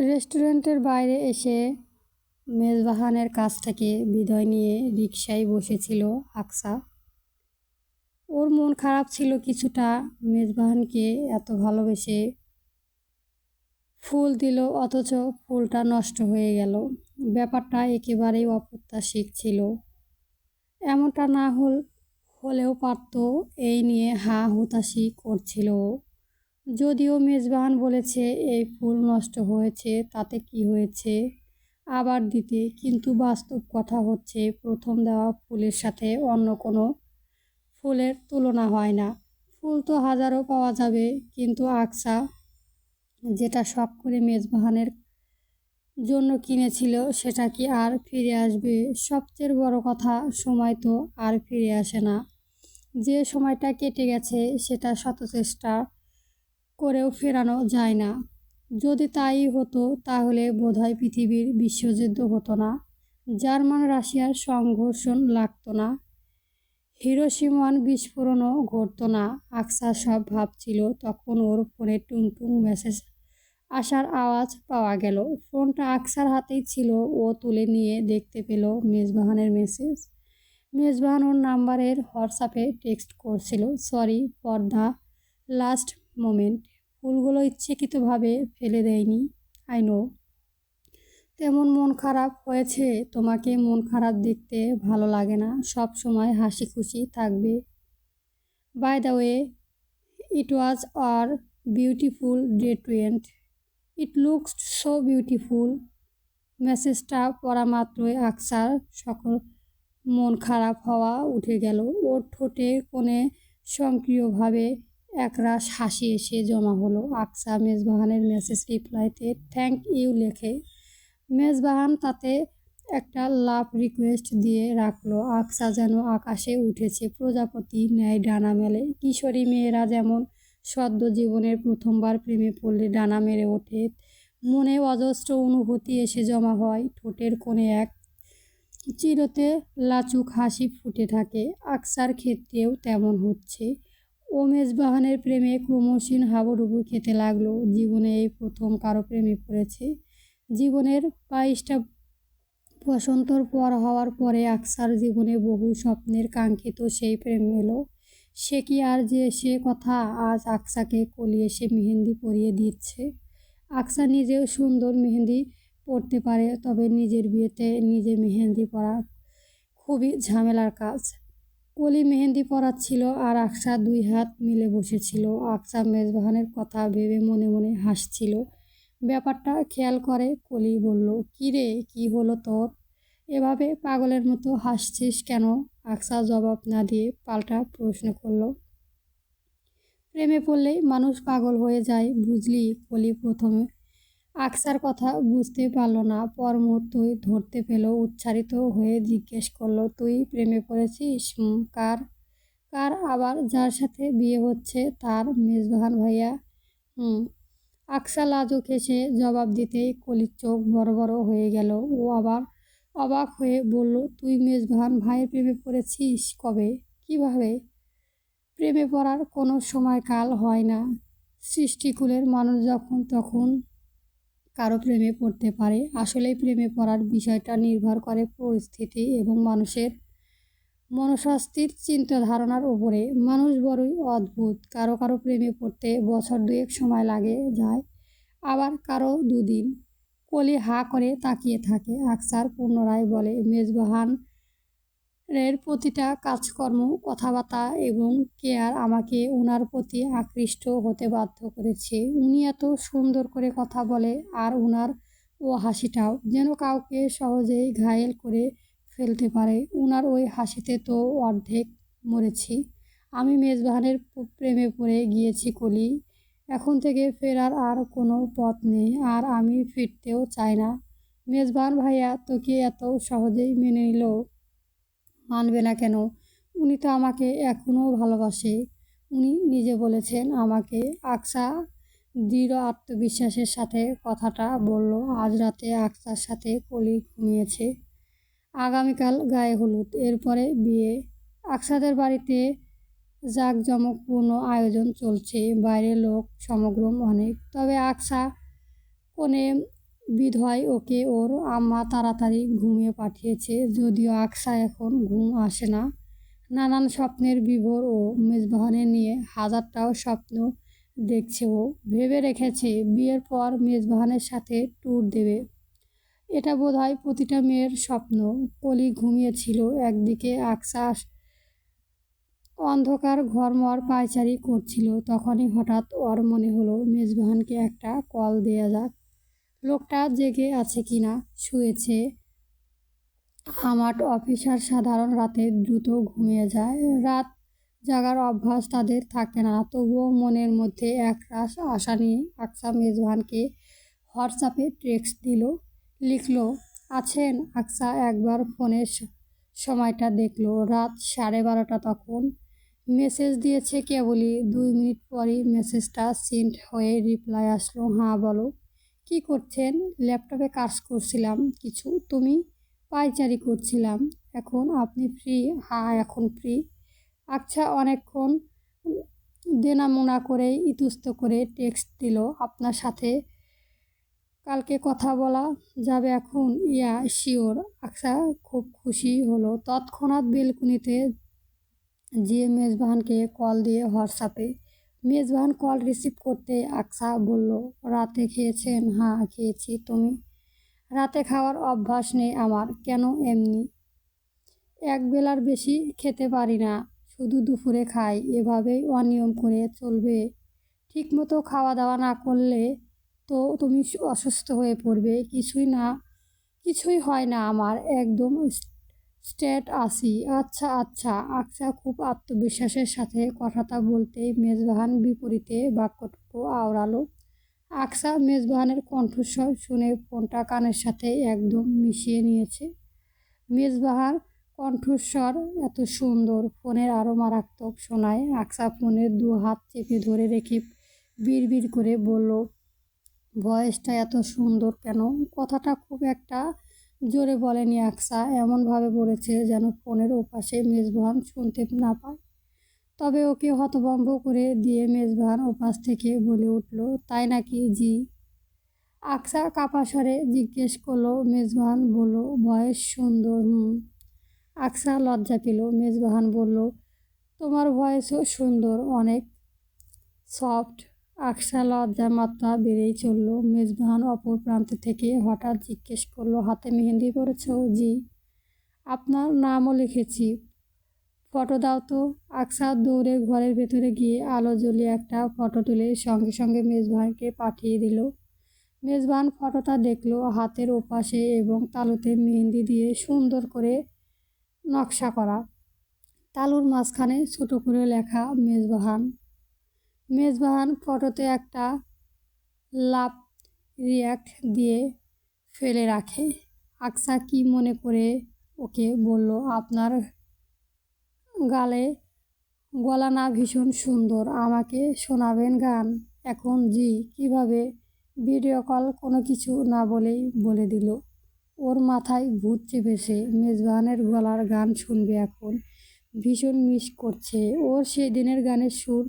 রেস্টুরেন্টের বাইরে এসে মেজবাহানের কাছ থেকে বিদায় নিয়ে রিকশায় বসেছিল আকসা। ওর মন খারাপ ছিল কিছুটা। মেজবাহানকে এত ভালোবেসে ফুল দিল, অথচ ফুলটা নষ্ট হয়ে গেল। ব্যাপারটা একেবারেই অপ্রত্যাশিক ছিল। এমনটা না হল, হলেও পারত এই নিয়ে হা হুতাশি করছিল। যদিও মেজবাহান বলেছে, এই ফুল নষ্ট হয়েছে, তাতে কি হয়েছে? আবার দিতে, কিন্তু বাস্তব কথা হচ্ছে, প্রথম দেওয়া ফুলের সাথে অন্য কোনো ফুলের তুলনা হয় না। ফুল তো হাজারও পাওয়া যাবে, কিন্তু আকসা, যেটা শখ করে মেজবাহানের জন্য কিনেছিল, সেটা কি আর ফিরে আসবে? সবচেয়ে বড় কথা, সময় তো আর ফিরে আসে না। যে সময়টা কেটে গেছে, সেটা শত চেষ্টা করেও ফেরানো যায় না। যদি তাই হতো, তাহলে বোধহয় পৃথিবীর বিশ্বযুদ্ধ হতো না। জার্মান রাশিয়ার সংঘর্ষণ লাগতো না। হিরোসীমান বিস্ফোরণও ঘটতো না। আকসা সব ভাবছিল, তখন ওর ফোনে টুংটুং মেসেজ আসার আওয়াজ পাওয়া গেল। ফোনটা আকসার হাতেই ছিল, ও তুলে নিয়ে দেখতে পেল মেজবাহানের মেসেজ। মেজবাহান ওর নাম্বারের হোয়াটসঅ্যাপে টেক্সট করছিল, sorry for the last moment ফুলগুলো ইচ্ছাকৃতভাবে ফেলে দেয়নি আই নো তেমন মন খারাপ হয়েছে, তোমাকে মন খারাপ দেখতে ভালো লাগে না, সব সময় হাসি খুশি থাকবে। By the way it was a beautiful day to end it looks so beautiful মেসেজটা পড়া মাত্রই আকসার সকল মন খারাপ হওয়া উঠে গেল। ওর ঠোঁটে কোণে সক্রিয়ভাবে একরাশ হাসি এসে জমা হলো। আকসা মেজবাহানের মেসেজ রিপ্লাইতে থ্যাংক ইউ লেখে। মেজবাহান তাতে একটা লাভ রিকোয়েস্ট দিয়ে রাখল। আকসা যেন আকাশে উঠেছে। প্রজাপতি ন্যায় ডানা মেলে। কিশোরী মেয়েরা যেমন সদ্য জীবনের প্রথমবার প্রেমে পড়লে ডানা মেরে ওঠে, মনে অজস্র অনুভূতি এসে জমা হয়। ঠোঁটের কোণে এক চিরতে লাচুক হাসি ফুটে থাকে। আকসার ক্ষেত্রেও তেমন হচ্ছে। ও মেজবাহানের প্রেমে ক্রমশীন হাবুডুবু খেতে লাগল। জীবনে এই প্রথম কারও প্রেমে পড়েছে। জীবনের বাইশটা বসন্তর পর হওয়ার পরে আকসার জীবনে বহু স্বপ্নের কাঙ্ক্ষিত সেই প্রেম এলো। সে কি আর যে সে কথা আজ আকসাকে কলিয়ে সে মেহেন্দি পরিয়ে দিচ্ছে। আকসা নিজেও সুন্দর মেহেন্দি পরতে পারে, তবে নিজের বিয়েতে নিজে মেহেন্দি পরা খুবই ঝামেলার কাজ। কলি মেহেন্দি পরাচ্ছিল আর আকসা দুই হাত মিলে বসেছিল। আকসা মেজবাহানের কথা ভেবে মনে মনে হাসছিল। ব্যাপারটা খেয়াল করে, কলি বলল, কী রে, কী হলো তোর? এভাবে পাগলের মতো হাসছিস কেন? আকসা জবাব না দিয়ে পাল্টা প্রশ্ন করল। প্রেমে পড়লেই মানুষ পাগল হয়ে যায়, বুঝলি? কলি প্রথমে আকসার কথা বুঝতে পারল না। পর মুহূর্তই ধরতে পেল উচ্চারিত হয়ে জিজ্ঞেস করল, তুই প্রেমে পড়েছিস? কার? কার আবার যার সাথে বিয়ে হচ্ছে? তার মেজবাহান ভাইয়া? হুম। আকসা লাজুক হেসে জবাব দিতেই কলির চোখ বড় বড় হয়ে গেল। ও আবার অবাক হয়ে বলল, তুই মেজবাহান ভাইয়ের প্রেমে পড়েছিস কবে? কীভাবে? প্রেমে পড়ার কোনো সময়কাল হয় না। সৃষ্টিকুলের মানুষ যখন তখন কারও প্রেমে পড়তে পারে। আসলে প্রেমে পড়ার বিষয়টা নির্ভর করে পরিস্থিতি এবং মানুষের মনস্বাস্থ্যের চিন্তাধারণার উপরে। মানুষ বড়ই অদ্ভুত। কারও কারও প্রেমে পড়তে বছর দুয়েক সময় লাগে, যায়। আবার কারও দুদিন কোলে হা করে তাকিয়ে থাকে। আকসার পুনরায় বলে, মেজবাহান এর প্রতিটা কাজকর্ম, কথাবার্তা এবং কেয়ার আমাকে ওনার প্রতি আকৃষ্ট হতে বাধ্য করেছে। উনি এত সুন্দর করে কথা বলে আর ওনার ও হাসিটাও যেন কাউকে সহজেই ঘায়েল করে ফেলতে পারে। ওনার ওই হাসিতে তো অর্ধেক মরেছি। আমি মেজবাহানের প্রেমে পড়ে গিয়েছি কলি। এখন থেকে ফেরার আর কোনো পথ নেই আর আমি ফিরতেও চাই না। মেজবাহান ভাইয়া তোকে এত সহজেই মেনে নিল। মানবে না কেন? উনি তো আমাকে এখনও ভালোবাসে। উনি নিজে বলেছেন আমাকে আকসা দৃঢ় আত্মবিশ্বাসের সাথে কথাটা বলল। আজ রাতে আকসার সাথে কলি ঘুমিয়েছে। আগামীকাল গায়ে হলুদ। এরপরে বিয়ে। আকসাদের বাড়িতে জাঁকজমকপূর্ণ আয়োজন চলছে। বাইরে লোক সমগ্রম অনেক। তবে আকসা কোণে বিধয় ওকে ওর আম্মা তাড়াতাড়ি ঘুমিয়ে পাঠিয়েছে, যদিও আকসা এখন ঘুম আসে না। নানান স্বপ্নের বিভোর ও মেজবাহানে নিয়ে হাজারটাও স্বপ্ন দেখছে ও। ভেবে রেখেছে বিয়ের পর মেজবাহানের সাথে ট্যুর দেবে। এটা বোধহয় প্রতিটা মেয়ের স্বপ্ন। কলি ঘুমিয়েছিল, একদিকে আকসা অন্ধকার ঘরমর পায়চারি করছিল, তখনই হঠাৎ ওর মনে হলো, মেজবাহানকে একটা কল দেয়া যাক। লোকটা জেগে আছে কি না শুয়েছে। আমার অফিসার সাধারণ রাতে দ্রুত ঘুমিয়ে যায়। রাত জাগার অভ্যাস তাদের থাকে না, তবুও মনের মধ্যে এক রাস আশা নিয়ে আকসা মেজবানকে হোয়াটসঅ্যাপে টেক্সট দিল, লিখলো, আছেন? আকসা একবার ফোনের সময়টা দেখল, রাত সাড়ে বারোটা তখন। মেসেজ দিয়েছে কেবলই। দুই মিনিট পরই মেসেজটা সেন্ড হয়ে রিপ্লাই আসলো হ্যাঁ বলো। কি করছেন? ল্যাপটপে কাজ করছিলাম কিছু, তুমি? পাইচারি করছিলাম, এখন আপনি ফ্রি হ্যাঁ এখন ফ্রি আচ্ছা অনেকক্ষণ দেনামোনা করে ইতুস্ত করে টেক্সট দিল আপনার সাথে। কালকে কথা বলা যাবে এখন? ইয়া শিওর আচ্ছা খুব খুশি হলো। তৎক্ষণাৎ বেলকুনিতে যে মেজবাহানকে কল দিয়ে হোয়াটসঅ্যাপে মেজবাহান কল রিসিভ করতে আকসা বলল, রাতে খেয়েছেন? হ্যাঁ খেয়েছি। তুমি? রাতে খাওয়ার অভ্যাস নেই আমার। কেন এমনি? এক বেলার বেশি খেতে পারি না। শুধু দুপুরে খাই। এভাবেই অনিয়ম করে চলবে। ঠিকমতো খাওয়া দাওয়া না করলে তো তুমি অসুস্থ হয়ে পড়বে। কিছুই না, কিছুই হয় না আমার। একদম স্টেট আসি। আচ্ছা আচ্ছা। আকসা খুব আত্মবিশ্বাসের সাথে কথাটা বলতে মেজবাহান বিপরীতে বাক্যটুকু আওড়ালো। আকসা মেজবাহানের কণ্ঠস্বর শুনে ফোনটা কানের সাথে একদম মিশিয়ে নিয়েছে। মেজবাহার কণ্ঠস্বর এত সুন্দর, ফোনের আরও মারাত্মক শোনায়। আকসা ফোনের দু হাত চেপে ধরে রেখে বিড় করে বলল, ভয়েসটা এত সুন্দর কেন? কথাটা খুব একটা জোরে বলেনি আকসা, এমনভাবে বলেছে যেন ফোনের ওপাশে মেজবাহান শুনতে না পায়। তবে ওকে হতভম্ব করে দিয়ে মেজবাহান ওপাশ থেকে বলে উঠল, তাই নাকি জি? আকসা কাপাসরে জিজ্ঞেস করল মেজবাহান বলল ভয়েস সুন্দর, হুম। আকসা লজ্জা পেল মেজবাহান বলল, তোমার ভয়েসও সুন্দর, অনেক সফট। আকসা লজ্জা মাত্রা বেড়েই চলল। মেজবাহান অপর প্রান্ত থেকে হঠাৎ জিজ্ঞেস করল, হাতে মেহেন্দি করেছ জি, আপনার নামও লিখেছি। ফটো দাও তো। আকসা দৌড়ে ঘরের ভেতরে গিয়ে আলো জ্বলিয়ে একটা ফটো তুলে সঙ্গে সঙ্গে মেজবাহানকে পাঠিয়ে দিল। মেজবান ফটোটা দেখল হাতের ওপাশে এবং তালুতে মেহেন্দি দিয়ে সুন্দর করে নকশা করা। তালুর মাঝখানে ছোট করে লেখা মেজবাহান মেজবাহান ফটোতে একটা লাভ রিয়াক্ট দিয়ে ফেলে রাখে। আকসা কি মনে করে ওকে বলল, আপনার গালে গলা না ভীষণ সুন্দর, আমাকে শোনাবেন গান? এখন জি, কীভাবে? ভিডিও কল কোনো কিছু না বলেই বলে দিল। ওর মাথায় ভূত চেপেছে, মেজবানের গলার গান শুনবে এখন। ভীষণ মিস করছে। ওর সেদিনের গানের সুর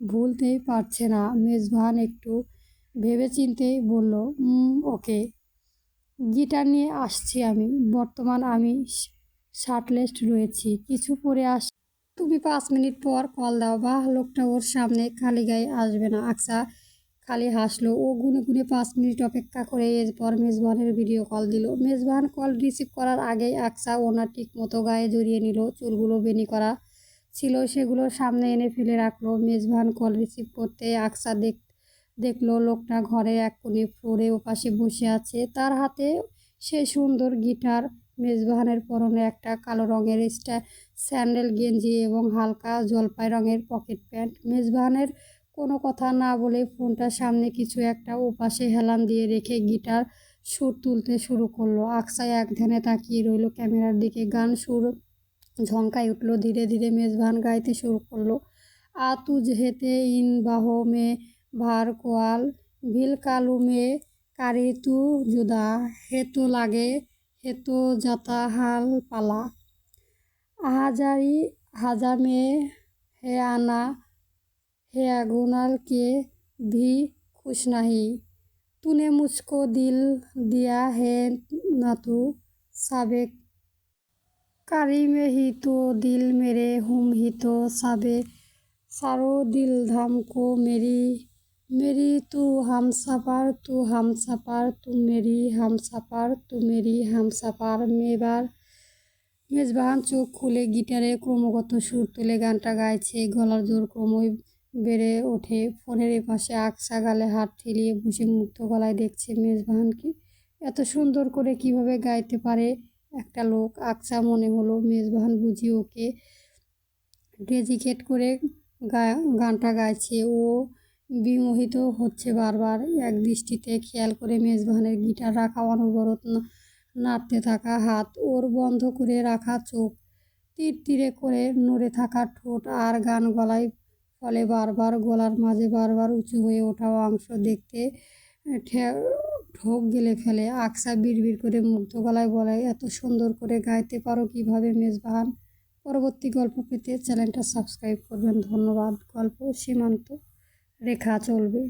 ভুলতেই পারছে না। মেজবান একটু ভেবে চিনতেই বলল ওকে। গিটার নিয়ে আসছি আমি। বর্তমান আমি শার্টলেস্ট রয়েছি। কিছু পরে আস তুমি পাঁচ মিনিট পর কল দাও বা লোকটা ওর সামনে খালি গায়ে আসবে না। আকসা খালি হাসলো। ও গুনে গুনে পাঁচ মিনিট অপেক্ষা করে এরপর মেজবানের ভিডিও কল দিল। মেজবান কল রিসিভ করার আগেই আকসা ওনার ঠিক মতো গায়ে জড়িয়ে নিল। চুলগুলো বেনি করা ছিল, সেগুলো সামনে এনে ফেলে রাখল। মেজবান কল রিসিভ করতে আকসা দেখ, দেখল লোকটা ঘরে এক কোণে ফ্লোরে ওপাশে বসে আছে। তার হাতে সে সুন্দর গিটার মেজবাহানের পরনে একটা কালো রঙের স্টা, স্যান্ডেল, গেঞ্জি এবং হালকা জলপাই রঙের পকেট প্যান্ট। মেজবাহানের কোনো কথা না বলে ফোনটার সামনে কিছু একটা ওপাশে হেলান দিয়ে রেখে গিটার সুর তুলতে শুরু করল। আকসায় এক ধ্যানে তাকিয়ে রইল ক্যামেরার দিকে। গান সুর ঝঙ্কাই উঠলো ধীরে ধীরে মেজবান গাইতে শুরু করলো আ তুজ হেতে ইন বাহ মে ভার কোয়াল ভিল কালু মে কারি তু জুদা হেতু লাগে হেতু যাতা হাল পালা হাজারি হাজামে হে আনা হে আগুনাল কে ভি খুশ নাহি तूने मुझको दिल दिया है ना तू साबे कारी में ही तो दिल मेरे हुम ही तो साबे सारो दिल धाम को मेरी मेरी तू हम सफर तू हम सफर तू मेरी हम सफर तू मेरी हम सफर মেবার মেজবাহান চোখ খুলে গিটারে ক্রমাগত সুর তুলে গানটা গাইছে গলার জোর ক্রমই বেড়ে ওঠে ফোনের এপাশে আকসা গালে হাত ঠেলিয়ে বসে মুক্ত গলায় দেখছে মেজবাহানকে এত সুন্দর করে কিভাবে গাইতে পারে একটা লোক আকসা মনে হলো মেজবাহান বুঝি ওকে ডেজিকেট করে গা, গানটা গাইছে। ও বিমোহিত হচ্ছে বারবার, এক দৃষ্টিতে খেয়াল করে মেজবাহানের গিটার রাখা অনবরত নাড়তে থাকা হাত, ওর বন্ধ করে রাখা চোখ, তীর তীরে করে নড়ে থাকা ঠোঁট আর গান গলায় ফলে বারবার গলার মাঝে বারবার উঁচু হয়ে ওঠা অংশ দেখতে ঢোক গেলে ফেলে, আকসা বিড়বিড় করে মুগ্ধ গলায় বলে, এত সুন্দর করে গাইতে পারো কীভাবে মেজবাহান পরবর্তী গল্প পেতে চ্যানেলটা সাবস্ক্রাইব করবেন। ধন্যবাদ। গল্প সীমান্ত রেখা চলবে।